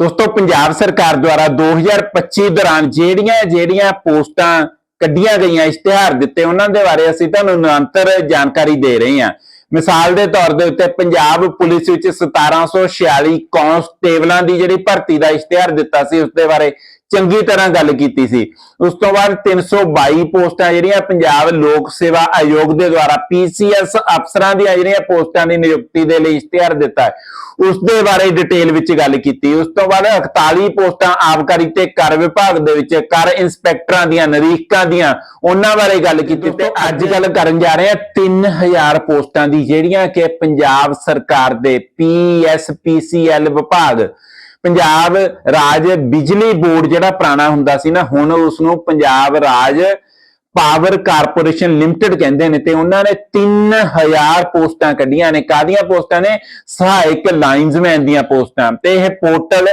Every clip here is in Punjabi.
ਦੋਸਤੋ, ਪੰਜਾਬ ਸਰਕਾਰ ਦੁਆਰਾ 2025 ਦੌਰਾਨ ਜਿਹੜੀਆਂ ਜਿਹੜੀਆਂ ਪੋਸਟਾਂ ਕੱਢੀਆਂ ਗਈਆਂ ਇਸ਼ਤਿਹਾਰ ਦਿੱਤੇ ਉਹਨਾਂ ਦੇ ਬਾਰੇ ਅਸੀਂ ਤੁਹਾਨੂੰ ਨਿਰੰਤਰ ਜਾਣਕਾਰੀ ਦੇ ਰਹੇ ਹਾਂ। ਮਿਸਾਲ ਦੇ ਤੌਰ ਦੇ ਉੱਤੇ, ਪੰਜਾਬ ਪੁਲਿਸ ਵਿੱਚ 1746 ਕਾਂਸਟੇਬਲਾਂ ਦੀ ਜਿਹੜੀ ਭਰਤੀ ਦਾ ਇਸ਼ਤਿਹਾਰ ਦਿੱਤਾ ਸੀ, ਉਸ ਦੇ ਬਾਰੇ ਚੰਗੀ ਤਰ੍ਹਾਂ ਗੱਲ ਕੀਤੀ ਸੀ। ਉਸ ਤੋਂ ਬਾਅਦ 322 ਪੋਸਟਾਂ ਜਿਹੜੀਆਂ ਪੰਜਾਬ ਲੋਕ ਸੇਵਾ ਆਯੋਗ ਦੇ ਦੁਆਰਾ ਪੀਸੀਐਸ ਅਫਸਰਾਂ ਦੀਆਂ ਜਿਹੜੀਆਂ ਪੋਸਟਾਂ ਦੀ ਨਿਯੁਕਤੀ ਦੇ ਲਈ ਇਸ਼ਤਿਹਾਰ ਦਿੱਤਾ ਉਸ ਦੇ ਬਾਰੇ ਡਿਟੇਲ ਵਿੱਚ ਗੱਲ ਕੀਤੀ। ਉਸ ਤੋਂ ਬਾਅਦ 41 ਪੋਸਟਾਂ ਆਬਕਾਰੀ ਤੇ ਕਰ ਵਿਭਾਗ ਦੇ ਵਿੱਚ ਕਰ ਇੰਸਪੈਕਟਰਾਂ ਦੀਆਂ ਨਿਰੀਖਕਾਂ ਦੀਆਂ ਉਹਨਾਂ ਬਾਰੇ ਗੱਲ ਕੀਤੀ ਤੇ ਅੱਜ ਗੱਲ ਕਰਨ ਜਾ ਰਹੇ ਹਾਂ 3000 ਪੋਸਟਾਂ ਦੀ ਜਿਹੜੀਆਂ ਕਿ ਪੰਜਾਬ ਸਰਕਾਰ ਦੇ ਪੀਐਸਪੀਸੀਐਲ ਵਿਭਾਗ ਪੰਜਾਬ ਰਾਜ ਬਿਜਲੀ ਬੋਰਡ ਜਿਹੜਾ ਪੁਰਾਣਾ ਹੁੰਦਾ ਸੀ ਨਾ, ਹੁਣ ਉਸ ਨੂੰ Punjab Raj power corporation limited ਕਹਿੰਦੇ ਨੇ ਤੇ ਉਹਨਾਂ ਨੇ 3000 ਪੋਸਟਾਂ ਕੱਢੀਆਂ ਨੇ। ਕਾਦੀਆਂ ਪੋਸਟਾਂ ਨੇ? ਸਹਾਇਕ ਲਾਈਨਜ਼ਮੈਨ ਦੀਆਂ ਪੋਸਟਾਂ। ਤੇ ਇਹ ਪੋਰਟਲ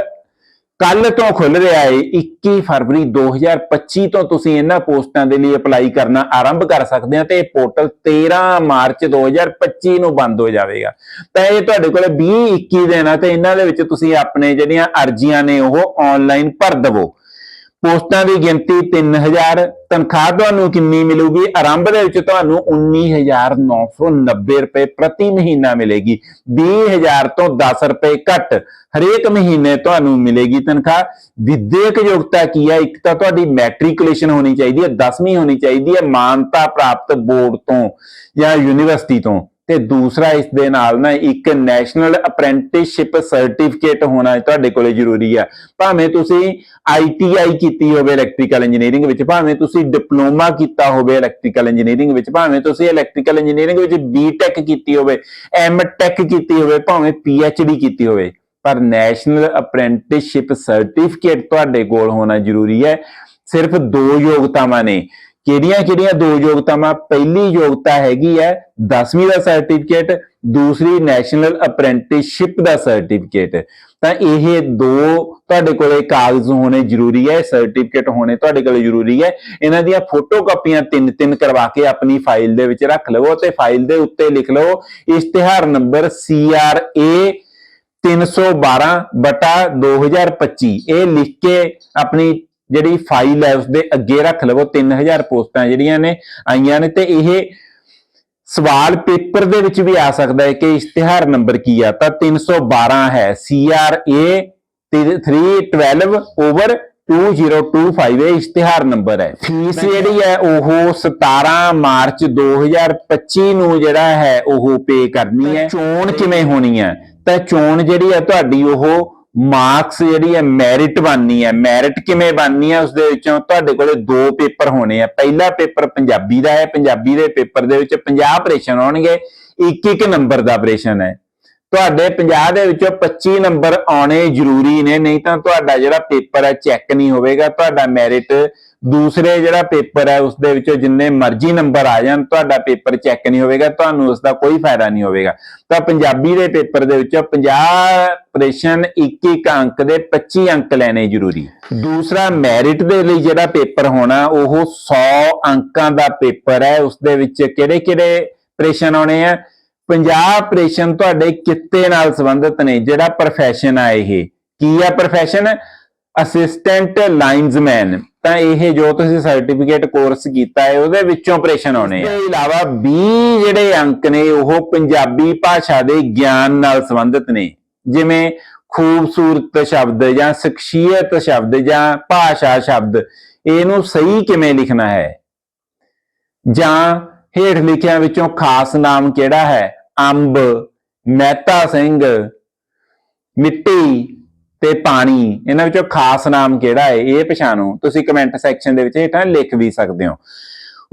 ਕੱਲ ਤੋਂ ਖੁੱਲ ਰਿਹਾ ਹੈ 21 ਫਰਵਰੀ 2025 ਤੋਂ ਤੁਸੀਂ ਇਹਨਾਂ ਪੋਸਟਾਂ ਦੇ ਲਈ ਅਪਲਾਈ ਕਰਨਾ ਆਰੰਭ ਕਰ ਸਕਦੇ ਹੋ ਤੇ ਇਹ ਪੋਰਟਲ 13 ਮਾਰਚ 2025 ਨੂੰ ਬੰਦ ਹੋ ਜਾਵੇਗਾ। ਤਾਂ ਇਹ ਤੁਹਾਡੇ ਕੋਲ 20 21 ਦਿਨ ਆ ਤੇ ਇਹਨਾਂ ਦੇ ਵਿੱਚ ਤੁਸੀਂ ਆਪਣੇ ਜਿਹੜੀਆਂ ਅਰਜ਼ੀਆਂ ਨੇ ਉਹ ਆਨਲਾਈਨ ਭਰ ਦਵੋ। ਪੋਸਟਾਂ ਦੀ ਗਿਣਤੀ 3000 ਤਨਖਾਹ ਤੁਹਾਨੂੰ ਕਿੰਨੀ ਮਿਲੂਗੀ? ਆਰੰਭ ਦੇ ਵਿੱਚ ਤੁਹਾਨੂੰ 19990 ਰੁਪਏ ਪ੍ਰਤੀ ਮਹੀਨਾ ਮਿਲੇਗੀ। 20000 ਤੋਂ 10 ਰੁਪਏ ਘੱਟ ਹਰੇਕ ਮਹੀਨੇ ਤੁਹਾਨੂੰ ਮਿਲੇਗੀ ਤਨਖਾਹ। ਵਿਦਿਅਕ ਯੋਗਤਾ ਕੀ ਹੈ ਇੱਕ ਤਾਂ ਤੁਹਾਡੀ ਮੈਟ੍ਰਿਕੂਲੇਸ਼ਨ ਹੋਣੀ ਚਾਹੀਦੀ ਹੈ 10ਵੀਂ ਹੋਣੀ ਚਾਹੀਦੀ ਹੈ, ਮਾਨਤਾ ਪ੍ਰਾਪਤ ਬੋਰਡ ਤੋਂ ਜਾਂ ਯੂਨੀਵਰਸਿਟੀ ਤੋਂ। ਤੇ ਦੂਸਰਾ ਇਸ ਦੇ ਨਾਲ ਨਾ ਇੱਕ ਨੈਸ਼ਨਲ ਅਪ੍ਰੈਂਟਿਸਸ਼ਿਪ ਸਰਟੀਫਿਕੇਟ ਹੋਣਾ ਤੁਹਾਡੇ ਕੋਲੇ ਜ਼ਰੂਰੀ ਆ। ਭਾਵੇਂ ਤੁਸੀਂ ਆਈਟੀਆਈ ਕੀਤੀ ਹੋਵੇ ਇਲੈਕਟ੍ਰੀਕਲ ਇੰਜੀਨੀਅਰਿੰਗ ਵਿੱਚ, ਭਾਵੇਂ ਤੁਸੀਂ ਡਿਪਲੋਮਾ ਕੀਤਾ ਹੋਵੇ ਇਲੈਕਟ੍ਰੀਕਲ ਇੰਜੀਨੀਅਰਿੰਗ ਵਿੱਚ, ਭਾਵੇਂ ਤੁਸੀਂ ਇਲੈਕਟ੍ਰੀਕਲ ਇੰਜੀਨੀਅਰਿੰਗ ਵਿੱਚ ਬੀਟੈਕ ਕੀਤੀ ਹੋਵੇ ਐਮਟੈਕ ਕੀਤੀ ਹੋਵੇ, ਭਾਵੇਂ ਪੀਐਚਡੀ ਕੀਤੀ ਹੋਵੇ, ਪਰ ਨੈਸ਼ਨਲ ਅਪ੍ਰੈਂਟਿਸਸ਼ਿਪ ਸਰਟੀਫਿਕੇਟ ਤੁਹਾਡੇ ਕੋਲ ਹੋਣਾ ਜ਼ਰੂਰੀ ਹੈ। ਸਿਰਫ ਦੋ ਯੋਗਤਾਵਾਂ ਨੇ। ਕਿਹੜੀਆਂ ਕਿਹੜੀਆਂ ਦੋ ਯੋਗਤਾਵਾਂ? ਪਹਿਲੀ ਯੋਗਤਾ ਹੈਗੀ ਹੈ 10ਵੀਂ ਦਾ ਸਰਟੀਫਿਕੇਟ ਦੂਸਰੀ ਨੈਸ਼ਨਲ ਅਪ੍ਰੈਂਟਿਸਸ਼ਿਪ ਦਾ ਸਰਟੀਫਿਕੇਟ ਤਾਂ ਇਹ ਦੋ ਤੁਹਾਡੇ ਕੋਲੇ ਕਾਗਜ਼ ਹੋਣੇ ਜ਼ਰੂਰੀ ਹੈ ਸਰਟੀਫਿਕੇਟ ਹੋਣੇ ਤੁਹਾਡੇ ਕੋਲੇ ਜ਼ਰੂਰੀ ਹੈ। ਇਹਨਾਂ ਦੀਆਂ ਫੋਟੋ ਕਾਪੀਆਂ ਤਿੰਨ ਤਿੰਨ ਕਰਵਾ ਕੇ ਆਪਣੀ ਫਾਈਲ ਦੇ ਵਿੱਚ ਰੱਖ ਲਵੋ ਤੇ ਫਾਈਲ ਦੇ ਉੱਤੇ ਲਿਖ ਲਓ ਇਸ਼ਤਿਹਾਰ ਨੰਬਰ CRA 312 ਬਟਾ 2025 ਇਹ ਲਿਖ ਕੇ ਆਪਣੀ ਜਿਹੜੀ ਫਾਈਲ ਹੈ ਉਸਦੇ ਅੱਗੇ ਰੱਖ ਲਵੋ 3000 ਪੋਸਟਾਂ ਜਿਹੜੀਆਂ ਨੇ ਆਈਆਂ ਨੇ ਤੇ ਇਹ ਸਵਾਲ ਪੇਪਰ ਦੇ ਵਿੱਚ ਵੀ ਆ ਸਕਦਾ ਹੈ ਕਿ ਇਸ਼ਤਿਹਾਰ ਨੰਬਰ ਕੀ ਆ। ਤਾਂ 312 ਹੈ CRA 312 ਓਵਰ 2025 ਇਹ ਇਸ਼ਤਿਹਾਰ ਨੰਬਰ ਹੈ। ਫੀਸ ਜਿਹੜੀ ਹੈ ਉਹ 17 ਮਾਰਚ 2025 ਨੂੰ ਜਿਹੜਾ ਹੈ ਉਹ ਪੇ ਕਰਨੀ ਹੈ। ਚੋਣ ਕਿਵੇਂ ਹੋਣੀ ਹੈ? ਤਾਂ ਚੋਣ ਜਿਹੜੀ ਹੈ ਤੁਹਾਡੀ ਉਹ ਮਾਰਕਸ ਜਿਹੜੀ ਹੈ, ਮੈਰਿਟ ਬਣਨੀ ਹੈ। ਮੈਰਿਟ ਕਿਵੇਂ ਬਣਨੀ ਹੈ ਉਸ ਦੇ ਵਿੱਚੋਂ ਤੁਹਾਡੇ ਕੋਲੇ ਦੋ ਪੇਪਰ ਹੋਣੇ ਆ। ਪਹਿਲਾ ਪੇਪਰ ਪੰਜਾਬੀ ਦਾ ਹੈ। ਪੰਜਾਬੀ ਦੇ ਪੇਪਰ ਦੇ ਵਿੱਚ 50 ਪ੍ਰਸ਼ਨ ਆਉਣਗੇ। ਇੱਕ ਇੱਕ ਨੰਬਰ ਦਾ ਪ੍ਰਸ਼ਨ ਹੈ। ਤੁਹਾਡੇ 50 ਦੇ ਵਿੱਚੋਂ 25 ਨੰਬਰ ਆਉਣੇ ਜ਼ਰੂਰੀ ਨੇ, ਨਹੀਂ ਤਾਂ ਤੁਹਾਡਾ ਜਿਹੜਾ ਪੇਪਰ ਹੈ ਚੈੱਕ ਨਹੀਂ ਹੋਵੇਗਾ, ਤੁਹਾਡਾ ਮੈਰਿਟ ਦੂਸਰੇ ਜਿਹੜਾ ਪੇਪਰ ਹੈ ਉਸ ਦੇ ਵਿੱਚੋਂ ਜਿੰਨੇ ਮਰਜ਼ੀ ਨੰਬਰ ਆ ਜਾਣ, ਤੁਹਾਡਾ ਪੇਪਰ ਚੈੱਕ ਨਹੀਂ ਹੋਵੇਗਾ, ਤੁਹਾਨੂੰ ਉਸ ਦਾ ਕੋਈ ਫਾਇਦਾ ਨਹੀਂ ਹੋਵੇਗਾ। ਤਾਂ ਪੰਜਾਬੀ ਦੇ ਪੇਪਰ ਦੇ ਵਿੱਚੋਂ 50 ਪ੍ਰਸ਼ਨ ਇੱਕ ਇੱਕ ਅੰਕ ਦੇ 25 ਅੰਕ ਲੈਣੇ ਜ਼ਰੂਰੀ। ਦੂਸਰਾ ਮੈਰਿਟ ਦੇ ਲਈ ਜਿਹੜਾ ਪੇਪਰ ਹੋਣਾ, ਉਹ 100 ਅੰਕਾਂ ਦਾ ਪੇਪਰ ਹੈ ਉਸ ਦੇ ਵਿੱਚ ਕਿਹੜੇ ਕਿਹੜੇ ਪ੍ਰਸ਼ਨ ਆਉਣੇ ਆ? 50 ਪ੍ਰਸ਼ਨ ਤੁਹਾਡੇ ਕਿੱਤੇ ਨਾਲ ਸੰਬੰਧਿਤ ਨੇ, ਜਿਹੜਾ ਪ੍ਰੋਫੈਸ਼ਨ ਆ ਇਹ। ਕੀ ਆ ਪ੍ਰੋਫੈਸ਼ਨ ਅਸਿਸਟੈਂਟ ਲਾਈਨਸਮੈਨ ਤਾਂ ਇਹ ਜੋ ਤੁਸੀਂ ਸਰਟੀਫਿਕੇਟ ਕੋਰਸ ਕੀਤਾ ਹੈ, ਉਹਦੇ ਵਿੱਚੋਂ ਪ੍ਰਸ਼ਨ ਆਉਣੇ ਆ। ਇਸ ਤੋਂ ਇਲਾਵਾ 20 ਜਿਹੜੇ ਅੰਕ ਨੇ, ਉਹ ਪੰਜਾਬੀ ਭਾਸ਼ਾ ਦੇ ਗਿਆਨ ਨਾਲ ਸੰਬੰਧਿਤ ਨੇ। ਜਿਵੇਂ ਖੂਬਸੂਰਤ ਸ਼ਬਦ ਜਾਂ ਸ਼ਖਸੀਅਤ ਸ਼ਬਦ ਜਾਂ ਭਾਸ਼ਾ ਸ਼ਬਦ, ਇਹਨੂੰ ਸਹੀ ਕਿਵੇਂ ਲਿਖਣਾ ਹੈ? ਜਾਂ ਹੇਠ ਲਿਖਿਆਂ ਵਿੱਚੋਂ ਖਾਸ ਨਾਮ ਕਿਹੜਾ ਹੈ? ਅੰਬ ਮਹਿਤਾ ਸਿੰਘ ਮਿੱਟੀ ਤੇ ਪਾਣੀ। ਇਹਨਾਂ ਵਿੱਚੋਂ ਖਾਸ ਨਾਮ ਕਿਹੜਾ ਹੈ? ਇਹ ਪਛਾਣੋ। ਤੁਸੀਂ ਕਮੈਂਟ ਸੈਕਸ਼ਨ ਦੇ ਵਿੱਚ ਹੇਠਾਂ ਲਿਖ ਵੀ ਸਕਦੇ ਹੋ।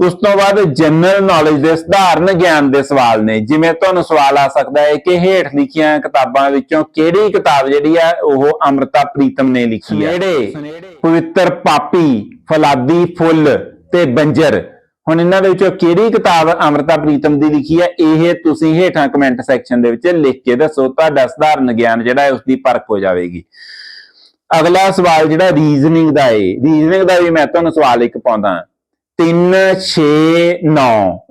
ਉਸ ਤੋਂ ਬਾਅਦ ਜਨਰਲ ਨੌਲੇਜ ਦੇ ਸਧਾਰਨ ਗਿਆਨ ਦੇ ਸਵਾਲ ਨੇ। ਜਿਵੇਂ ਤੁਹਾਨੂੰ ਸਵਾਲ ਆ ਸਕਦਾ ਹੈ ਕਿ ਹੇਠ ਲਿਖੀਆਂ ਕਿਤਾਬਾਂ ਵਿੱਚੋਂ ਕਿਹੜੀ ਕਿਤਾਬ ਜਿਹੜੀ ਆ ਉਹ ਅੰਮ੍ਰਿਤਾ ਪ੍ਰੀਤਮ ਨੇ ਲਿਖੀ ਹੈ ਜਿਹੜੇ ਪਵਿੱਤਰ ਪਾਪੀ ਫਲਾਦੀ ਫੁੱਲ ਤੇ ਬੰਜਰ। ਹੁਣ ਇਹਨਾਂ ਦੇ ਵਿੱਚੋਂ ਕਿਹੜੀ ਕਿਤਾਬ ਅੰਮ੍ਰਿਤਾ ਪ੍ਰੀਤਮ ਦੀ ਲਿਖੀ ਹੈ? ਇਹ ਤੁਸੀਂ ਹੇਠਾਂ ਕਮੈਂਟ ਸੈਕਸ਼ਨ ਦੇ ਵਿੱਚ ਲਿਖ ਕੇ ਦੱਸੋ, ਤੁਹਾਡਾ ਸਧਾਰਨ ਗਿਆਨ ਜਿਹੜਾ ਹੈ ਉਸ ਦੀ ਪਰਖ ਹੋ ਜਾਵੇਗੀ। ਅਗਲਾ ਸਵਾਲ ਜਿਹੜਾ ਰੀਜ਼ਨਿੰਗ ਦਾ ਹੈ ਰੀਜ਼ਨਿੰਗ ਦਾ ਵੀ ਮੈਂ ਤੁਹਾਨੂੰ ਸਵਾਲ ਇੱਕ ਪਾਉਂਦਾ। 3 6 9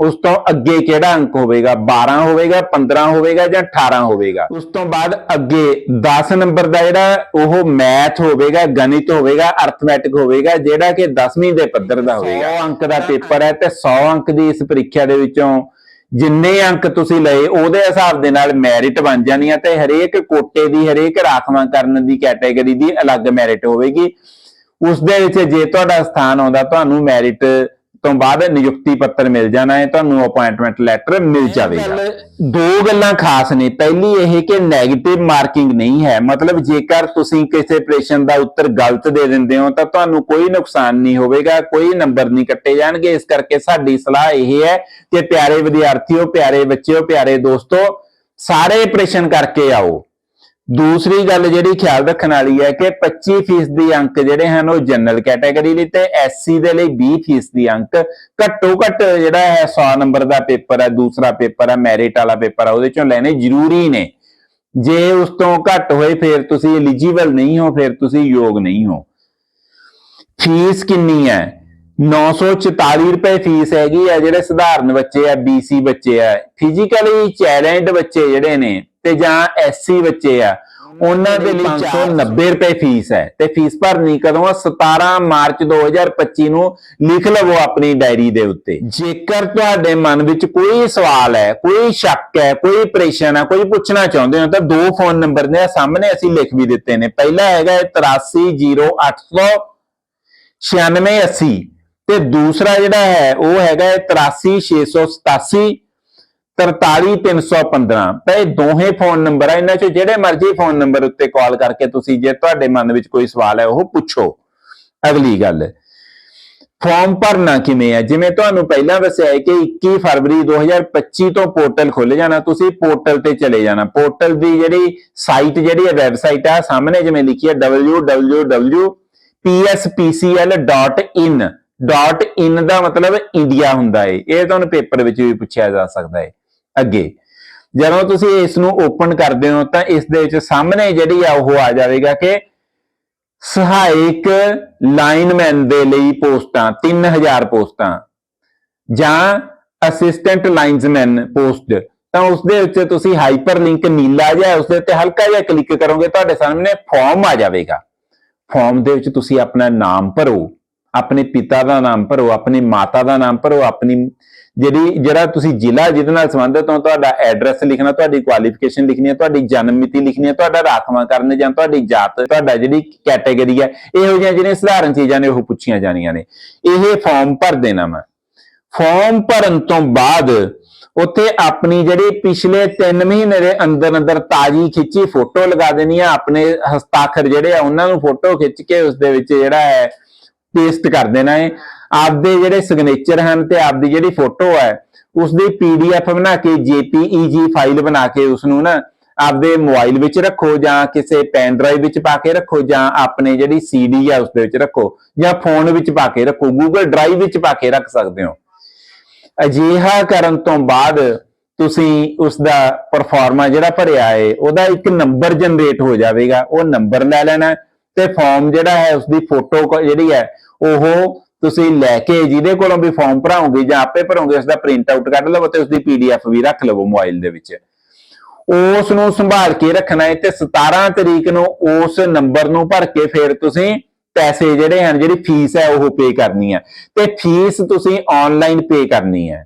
ਉਸ ਤੋਂ ਅੱਗੇ ਕਿਹੜਾ ਅੰਕ ਹੋਵੇਗਾ? 12 ਹੋਵੇਗਾ 15 ਹੋਵੇਗਾ ਜਾਂ 18 ਹੋਵੇਗਾ? ਉਸ ਤੋਂ ਬਾਅਦ ਅੱਗੇ 10 ਨੰਬਰ ਦਾ ਜਿਹੜਾ ਉਹ ਮੈਥ ਹੋਵੇਗਾ ਗਣਿਤ ਹੋਵੇਗਾ ਅਰਥਮੈਟਿਕ ਹੋਵੇਗਾ ਜਿਹੜਾ ਕਿ 10ਵੀਂ ਦੇ ਪੱਧਰ ਦਾ ਹੋਵੇਗਾ। 100 ਅੰਕ ਦਾ ਪੇਪਰ ਹੈ ਤੇ 100 ਅੰਕ ਦੀ ਇਸ ਪ੍ਰੀਖਿਆ ਦੇ ਵਿੱਚੋਂ ਜਿੰਨੇ ਅੰਕ ਤੁਸੀਂ ਲਏ ਉਹਦੇ ਹਿਸਾਬ ਦੇ ਨਾਲ ਮੈਰਿਟ ਬਣ ਜਾਣੀ ਆ ਤੇ ਹਰੇਕ ਕੋਟੇ ਦੀ ਹਰੇਕ ਰਾਖਵਾਂ ਕਰਨ ਦੀ ਕੈਟਾਗਰੀ ਦੀ ਅਲੱਗ ਮੈਰਿਟ ਹੋਵੇਗੀ। ਉਸ ਦੇ ਵਿੱਚ ਜੇ ਤੁਹਾਡਾ ਸਥਾਨ ਆਉਂਦਾ ਤੁਹਾਨੂੰ ਮੈਰਿਟ ਤੋਂ ਬਾਅਦ ਨਿਯੁਕਤੀ ਪੱਤਰ ਮਿਲ ਜਾਣਾ ਹੈ ਤੁਹਾਨੂੰ ਅਪਾਇੰਟਮੈਂਟ ਲੈਟਰ ਮਿਲ ਜਾਵੇਗਾ। ਦੋ ਗੱਲਾਂ ਖਾਸ ਨੇ। ਪਹਿਲੀ ਇਹ ਕਿ 네ਗੇਟਿਵ ਮਾਰਕਿੰਗ ਨਹੀਂ ਹੈ। ਮਤਲਬ ਜੇਕਰ ਤੁਸੀਂ ਕਿਸੇ ਪ੍ਰਸ਼ਨ ਦਾ ਉੱਤਰ ਗਲਤ ਦੇ ਦਿੰਦੇ ਹੋ ਤਾਂ ਤੁਹਾਨੂੰ ਕੋਈ ਨੁਕਸਾਨ ਨਹੀਂ ਹੋਵੇਗਾ ਕੋਈ ਨੰਬਰ ਨਹੀਂ ਕੱਟੇ ਜਾਣਗੇ। ਇਸ ਕਰਕੇ ਸਾਡੀ ਸਲਾਹ ਇਹ ਹੈ ਕਿ ਪਿਆਰੇ ਵਿਦਿਆਰਥੀਓ ਪਿਆਰੇ ਬੱਚਿਓ ਪਿਆਰੇ ਦੋਸਤੋ ਸਾਰੇ ਪ੍ਰਸ਼ਨ ਕਰਕੇ ਆਓ। ਦੂਸਰੀ ਗੱਲ ਜਿਹੜੀ ਖਿਆਲ ਰੱਖਣ ਵਾਲੀ ਹੈ ਕਿ 25% ਦੀ ਅੰਕ ਜਿਹੜੇ ਹਨ ਉਹ ਜਨਰਲ ਕੈਟਾਗਰੀ ਲਈ ਤੇ ਐਸਸੀ ਦੇ ਲਈ 20% ਦੀ ਅੰਕ। ਘੱਟੋ ਘੱਟ ਜਿਹੜਾ ਹੈ 100 ਨੰਬਰ ਦਾ ਪੇਪਰ ਹੈ, ਦੂਸਰਾ ਪੇਪਰ ਹੈ ਮੈਰਿਟ ਵਾਲਾ ਪੇਪਰ ਹੈ, ਉਹਦੇ ਚੋਂ ਲੈਣੇ ਜ਼ਰੂਰੀ ਨੇ। ਜੇ ਉਸ ਤੋਂ ਘੱਟ ਹੋਏ ਫਿਰ ਤੁਸੀਂ ਐਲੀਜੀਬਲ ਨਹੀਂ ਹੋ, ਫਿਰ ਤੁਸੀਂ ਯੋਗ ਨਹੀਂ ਹੋ। ਫੀਸ ਕਿੰਨੀ ਹੈ? 944 ਰੁਪਏ ਫੀਸ ਹੈਗੀ ਹੈ, ਜਿਹੜੇ ਸਧਾਰਨ ਬੱਚੇ ਆ ਬੀਸੀ ਬੱਚੇ ਆ ਫਿਜ਼ੀਕਲੀ ਚੈਲੰਜਡ ਬੱਚੇ ਜਿਹੜੇ ਨੇ ਤੇ ਜਾਂ ਐਸਸੀ ਬੱਚੇ ਆ ਉਹਨਾਂ ਦੇ ਲਈ 590 ਰੁਪਏ ਫੀਸ ਹੈ ਤੇ ਫੀਸ ਭਰਨੀ ਕਦੋਂ ਆ? 17 ਮਾਰਚ 2025 ਨੂੰ ਲਿਖ ਲਵੋ ਆਪਣੀ ਡਾਇਰੀ ਦੇ ਉੱਤੇ। ਜੇਕਰ ਤੁਹਾਡੇ ਮਨ ਵਿੱਚ ਕੋਈ ਸਵਾਲ ਹੈ ਕੋਈ ਸ਼ੱਕ ਹੈ ਕੋਈ ਪ੍ਰੇਸ਼ਨ ਹੈ ਕੋਈ ਪੁੱਛਣਾ ਚਾਹੁੰਦੇ ਹੋ ਤਾਂ ਦੋ ਫੋਨ ਨੰਬਰ ਨੇ ਸਾਹਮਣੇ ਅਸੀਂ ਲਿਖ ਵੀ ਦਿੱਤੇ ਨੇ। ਪਹਿਲਾ ਹੈਗਾ 830 9680 ਤੇ ਦੂਸਰਾ ਜਿਹੜਾ ਹੈ ਉਹ ਹੈਗਾ 83687 43315 ਤਾਂ ਇਹ ਦੋਹੇ ਫੋਨ ਨੰਬਰ ਆ, ਇਹਨਾਂ ਚੋਂ ਜਿਹੜੇ ਮਰਜ਼ੀ ਫੋਨ ਨੰਬਰ ਉੱਤੇ ਕਾਲ ਕਰਕੇ ਤੁਸੀਂ ਜੇ ਤੁਹਾਡੇ ਮਨ ਵਿੱਚ ਕੋਈ ਸਵਾਲ ਹੈ, ਉਹ ਪੁੱਛੋ। ਅਗਲੀ ਗੱਲ ਫਾਰਮ ਭਰਨਾ ਕਿਵੇਂ ਹੈ ਜਿਵੇਂ ਤੁਹਾਨੂੰ ਪਹਿਲਾਂ ਦੱਸਿਆ ਹੈ ਕਿ 21 ਫਰਵਰੀ 2025 ਤੋਂ ਪੋਰਟਲ ਖੁੱਲ ਜਾਣਾ, ਤੁਸੀਂ ਪੋਰਟਲ ਤੇ ਚਲੇ ਜਾਣਾ। ਪੋਰਟਲ ਦੀ ਜਿਹੜੀ ਸਾਈਟ ਜਿਹੜੀ ਹੈ ਵੈਬਸਾਈਟ ਆ, ਸਾਹਮਣੇ ਜਿਵੇਂ ਲਿਖੀ ਹੈ www.pspcl.in .in ਦਾ ਮਤਲਬ ਇੰਡੀਆ ਹੁੰਦਾ ਹੈ ਇਹ ਤੁਹਾਨੂੰ ਪੇਪਰ ਵਿੱਚ ਵੀ ਪੁੱਛਿਆ ਜਾ ਸਕਦਾ ਹੈ ਅੱਗੇ। ਜਦੋਂ ਤੁਸੀਂ ਇਸ ਨੂੰ ਓਪਨ ਕਰਦੇ ਹੋ ਤਾਂ ਇਸ ਦੇ ਵਿੱਚ ਸਾਹਮਣੇ ਜਿਹੜੀ ਆ ਉਹ ਆ ਜਾਵੇਗਾ ਕਿ ਸਹਾਇਕ ਲਾਈਨਮੈਨ ਦੇ ਲਈ ਪੋਸਟਾਂ 3000 ਪੋਸਟਾਂ ਜਾਂ ਅਸਿਸਟੈਂਟ ਲਾਈਨਸਮੈਨ ਪੋਸਟ ਤਾਂ ਉਸ ਦੇ ਵਿੱਚ ਤੁਸੀਂ ਹਾਈਪਰਲਿੰਕ ਨੀਲਾ ਜਿਹਾ, ਉਸ ਦੇ ਉੱਤੇ ਹਲਕਾ ਜਿਹਾ ਕਲਿੱਕ ਕਰੋਗੇ, ਤੁਹਾਡੇ ਸਾਹਮਣੇ ਫਾਰਮ ਆ ਜਾਵੇਗਾ। ਫਾਰਮ ਦੇ ਵਿੱਚ ਤੁਸੀਂ ਆਪਣਾ ਨਾਮ ਭਰੋ, ਆਪਣੇ ਪਿਤਾ ਦਾ ਨਾਮ ਭਰੋ, ਆਪਣੀ ਮਾਤਾ ਦਾ ਨਾਮ ਭਰੋ, ਆਪਣੀ ਜਿਹੜੀ ਜਿਹੜਾ ਤੁਸੀਂ ਜ਼ਿਲ੍ਹਾ ਜਿਹਦੇ ਨਾਲ ਸੰਬੰਧਿਤ ਹੋ, ਤੁਹਾਡਾ ਐਡਰੈਸ ਲਿਖਣਾ, ਤੁਹਾਡੀ ਕੁਆਲੀਫਿਕੇਸ਼ਨ ਲਿਖਣੀ ਹੈ, ਤੁਹਾਡੀ ਜਨਮ ਮਿਤੀ ਲਿਖਣੀ ਹੈ, ਤੁਹਾਡਾ ਰਾਖਵਾਂ ਕਰਨ ਜਾਂ ਤੁਹਾਡੀ ਜਾਤ, ਤੁਹਾਡਾ ਜਿਹੜੀ ਕੈਟਾਗਰੀ ਹੈ, ਇਹੋ ਜਿਹੀਆਂ ਜਿਹੜੀਆਂ ਸਧਾਰਨ ਚੀਜ਼ਾਂ ਨੇ, ਉਹ ਪੁੱਛੀਆਂ ਜਾਣੀਆਂ ਨੇ। ਇਹ ਫਾਰਮ ਭਰ ਦੇਣਾ ਮੈਂ। ਫਾਰਮ ਭਰਨ ਤੋਂ ਬਾਅਦ ਉੱਥੇ ਆਪਣੀ ਜਿਹੜੀ ਪਿਛਲੇ 3 ਮਹੀਨੇ ਦੇ ਅੰਦਰ ਅੰਦਰ ਤਾਜੀ ਖਿੱਚੀ ਫੋਟੋ ਲਗਾ ਦੇਣੀ ਆ, ਆਪਣੇ ਹਸਤਾਖਰ ਜਿਹੜੇ ਆ, ਉਹਨਾਂ ਨੂੰ ਫੋਟੋ ਖਿੱਚ ਕੇ ਉਸ ਦੇ ਵਿੱਚ ਜਿਹੜਾ ਹੈ ਪੇਸਟ ਕਰ ਦੇਣਾ ਹੈ। ਆਪਦੇ ਜਿਹੜੇ ਸਿਗਨੇਚਰ ਹਨ ਤੇ ਆਪਦੀ ਜਿਹੜੀ ਫੋਟੋ ਹੈ ਉਸ ਦੀ ਪੀਡੀਐਫ ਬਣਾ ਕੇ ਜੇਪੀਈਜੀ ਫਾਈਲ ਬਣਾ ਕੇ ਉਸ ਨੂੰ ਨਾ ਆਪਦੇ ਮੋਬਾਈਲ ਵਿੱਚ ਰੱਖੋ ਜਾਂ ਕਿਸੇ ਪੈਨ ਡਰਾਈਵ ਵਿੱਚ ਪਾ ਕੇ ਰੱਖੋ ਜਾਂ ਆਪਣੇ ਜਿਹੜੀ ਸੀਡੀ ਆ ਉਸ ਦੇ ਵਿੱਚ ਰੱਖੋ ਜਾਂ ਫੋਨ ਵਿੱਚ ਪਾ ਕੇ ਰੱਖੋ ਗੂਗਲ ਡਰਾਈਵ ਵਿੱਚ ਪਾ ਕੇ ਰੱਖ ਸਕਦੇ ਹੋ। ਅਜਿਹਾ ਕਰਨ ਤੋਂ ਬਾਅਦ ਤੁਸੀਂ ਉਸ ਦਾ ਪਰਫਾਰਮਾ ਜਿਹੜਾ ਭਰਿਆ ਹੈ, ਉਹਦਾ ਇੱਕ ਨੰਬਰ ਜਨਰੇਟ ਹੋ ਜਾਵੇਗਾ। ਉਹ ਨੰਬਰ ਲੈ ਲੈਣਾ ਤੇ ਫਾਰਮ ਜਿਹੜਾ ਹੈ ਉਸ ਦੀ ਫੋਟੋ ਜਿਹੜੀ ਹੈ, ਉਹ ਤੁਸੀਂ ਲੈ ਕੇ ਜਿਹਦੇ ਕੋਲੋਂ ਵੀ ਫਾਰਮ ਭਰਾਉਂਗੇ ਜਾਂ ਆਪੇ ਭਰੋਗੇ ਉਸ ਦਾ ਪ੍ਰਿੰਟ ਆਊਟ ਕੱਢ ਲਵੋ ਤੇ ਉਸ ਦੀ ਪੀਡੀਐਫ ਵੀ ਰੱਖ ਲਵੋ ਮੋਬਾਈਲ ਦੇ ਵਿੱਚ। ਉਸ ਨੂੰ ਸੰਭਾਲ ਕੇ ਰੱਖਣਾ ਹੈ ਤੇ 17 ਤਰੀਕ ਨੂੰ ਉਸ ਨੰਬਰ ਨੂੰ ਭਰ ਕੇ ਫਿਰ ਤੁਸੀਂ ਪੈਸੇ ਜਿਹੜੇ ਹਨ, ਜਿਹੜੀ ਫੀਸ ਹੈ ਉਹ ਪੇ ਕਰਨੀ ਹੈ। ਤੇ ਫੀਸ ਤੁਸੀਂ ਆਨਲਾਈਨ ਪੇ ਕਰਨੀ ਹੈ।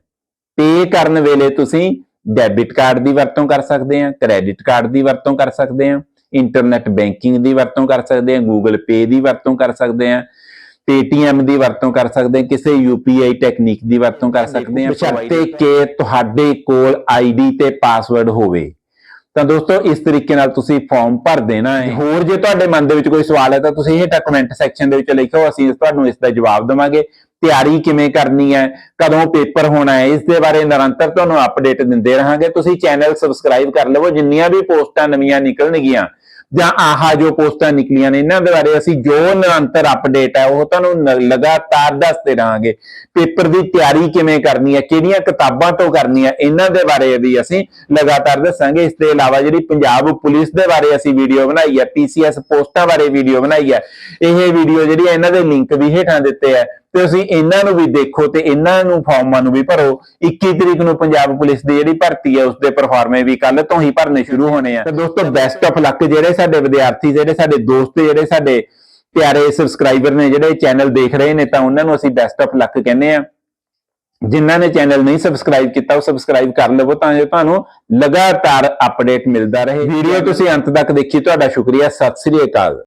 ਪੇ ਕਰਨ ਵੇਲੇ ਤੁਸੀਂ ਡੈਬਿਟ ਕਾਰਡ ਦੀ ਵਰਤੋਂ ਕਰ ਸਕਦੇ ਆ ਕ੍ਰੈਡਿਟ ਕਾਰਡ ਦੀ ਵਰਤੋਂ ਕਰ ਸਕਦੇ ਆ ਇੰਟਰਨੈਟ ਬੈਂਕਿੰਗ ਦੀ ਵਰਤੋਂ ਕਰ ਸਕਦੇ ਆ ਗੂਗਲ ਪੇ ਦੀ ਵਰਤੋਂ ਕਰ ਸਕਦੇ ਆ Paytm ਦੀ ਵਰਤੋਂ ਕਰ ਸਕਦੇ ਆ ਕਿਸੇ UPI ਟੈਕਨੀਕ ਦੀ ਵਰਤੋਂ ਕਰ ਸਕਦੇ ਆ ਬਸ਼ਰਤੇ ਕਿ ਤੁਹਾਡੇ ਕੋਲ ਆਈਡੀ ਤੇ ਪਾਸਵਰਡ ਹੋਵੇ। ਤਾਂ ਦੋਸਤੋ ਇਸ ਤਰੀਕੇ ਨਾਲ ਤੁਸੀਂ ਫਾਰਮ ਭਰ ਦੇਣਾ ਹੈ। ਹੋਰ ਜੇ ਤੁਹਾਡੇ ਮਨ ਦੇ ਵਿੱਚ ਕੋਈ ਸਵਾਲ ਹੈ ਤਾਂ ਤੁਸੀਂ ਇਹ ਕਮੈਂਟ ਸੈਕਸ਼ਨ ਦੇ ਵਿੱਚ ਲਿਖੋ ਅਸੀਂ ਤੁਹਾਨੂੰ ਇਸ ਦਾ ਜਵਾਬ ਦੇਵਾਂਗੇ। ਤਿਆਰੀ ਕਿਵੇਂ ਕਰਨੀ ਹੈ ਕਦੋਂ ਪੇਪਰ ਹੋਣਾ ਹੈ ਇਸ ਦੇ ਬਾਰੇ ਨਿਰੰਤਰ ਤੁਹਾਨੂੰ ਅਪਡੇਟ ਦਿੰਦੇ ਰਹਾਂਗੇ। ਤੁਸੀਂ ਚੈਨਲ ਸਬਸਕ੍ਰਾਈਬ ਕਰ ਲਵੋ ਜਿੰਨੀਆਂ ਵੀ ਪੋਸਟਾਂ ਨਵੀਆਂ ਨਿਕਲਣਗੀਆਂ ਜਾਂ ਆਹਾ ਜੋ ਪੋਸਟਾਂ ਨਿਕਲੀਆਂ ਨੇ, ਇਹਨਾਂ ਦੇ ਬਾਰੇ ਅਸੀਂ ਜੋ ਨਿਰੰਤਰ ਅਪਡੇਟ ਹੈ ਉਹ ਤੁਹਾਨੂੰ ਲਗਾਤਾਰ ਦੱਸਦੇ ਰਹਾਂਗੇ। ਪੇਪਰ ਦੀ ਤਿਆਰੀ ਕਿਵੇਂ ਕਰਨੀ ਹੈ ਕਿਹੜੀਆਂ ਕਿਤਾਬਾਂ ਤੋਂ ਕਰਨੀ ਹੈ ਇਹਨਾਂ ਦੇ ਬਾਰੇ ਵੀ ਅਸੀਂ ਲਗਾਤਾਰ ਦੱਸਾਂਗੇ। ਇਸ ਦੇ ਇਲਾਵਾ ਜਿਹੜੀ ਪੰਜਾਬ ਪੁਲਿਸ ਦੇ ਬਾਰੇ ਅਸੀਂ ਵੀਡੀਓ ਬਣਾਈ ਹੈ ਪੀਸੀਐਸ ਪੋਸਟਾਂ ਬਾਰੇ ਵੀਡੀਓ ਬਣਾਈ ਹੈ ਇਹ ਵੀਡੀਓ ਜਿਹੜੀ ਹੈ ਇਹਨਾਂ ਦੇ ਲਿੰਕ ਵੀ ਹੇਠਾਂ ਦਿੱਤੇ ਹੈ ਤੇ ਤੁਸੀਂ ਇਹਨਾਂ ਨੂੰ ਵੀ ਦੇਖੋ ਤੇ ਇਹਨਾਂ ਨੂੰ ਫਾਰਮਾਂ ਨੂੰ ਵੀ ਭਰੋ। 21 ਤਰੀਕ ਨੂੰ ਪੰਜਾਬ ਪੁਲਿਸ ਦੀ ਜਿਹੜੀ ਭਰਤੀ ਹੈ ਉਸ ਦੇ ਪਰਫਾਰਮੇ ਵੀ ਕੱਲ ਤੋਂ ਹੀ ਭਰਨੇ ਸ਼ੁਰੂ ਹੋਣੇ ਆ। ਤੇ ਦੋਸਤੋ ਬੈਸਟ ਆਫ ਲੱਕ ਜਿਹੜੇ ਸਾਡੇ ਵਿਦਿਆਰਥੀ ਜਿਹੜੇ ਸਾਡੇ ਦੋਸਤ ਜਿਹੜੇ ਸਾਡੇ ਪਿਆਰੇ ਸਬਸਕ੍ਰਾਈਬਰ ਨੇ ਜਿਹੜੇ ਚੈਨਲ ਦੇਖ ਰਹੇ ਨੇ ਤਾਂ ਉਹਨਾਂ ਨੂੰ ਅਸੀਂ ਬੈਸਟ ਆਫ ਲੱਕ ਕਹਿੰਦੇ ਆ। ਜਿਨ੍ਹਾਂ ਨੇ ਚੈਨਲ ਨਹੀਂ ਸਬਸਕ੍ਰਾਈਬ ਕੀਤਾ ਉਹ ਸਬਸਕ੍ਰਾਈਬ ਕਰ ਲਵੋ ਤਾਂ ਜੋ ਤੁਹਾਨੂੰ ਲਗਾਤਾਰ ਅਪਡੇਟ ਮਿਲਦਾ ਰਹੇ। ਵੀਡੀਓ ਤੁਸੀਂ ਅੰਤ ਤੱਕ ਦੇਖੀ ਤੁਹਾਡਾ ਸ਼ੁਕਰੀਆ। ਸਤਿ ਸ੍ਰੀ ਅਕਾਲ।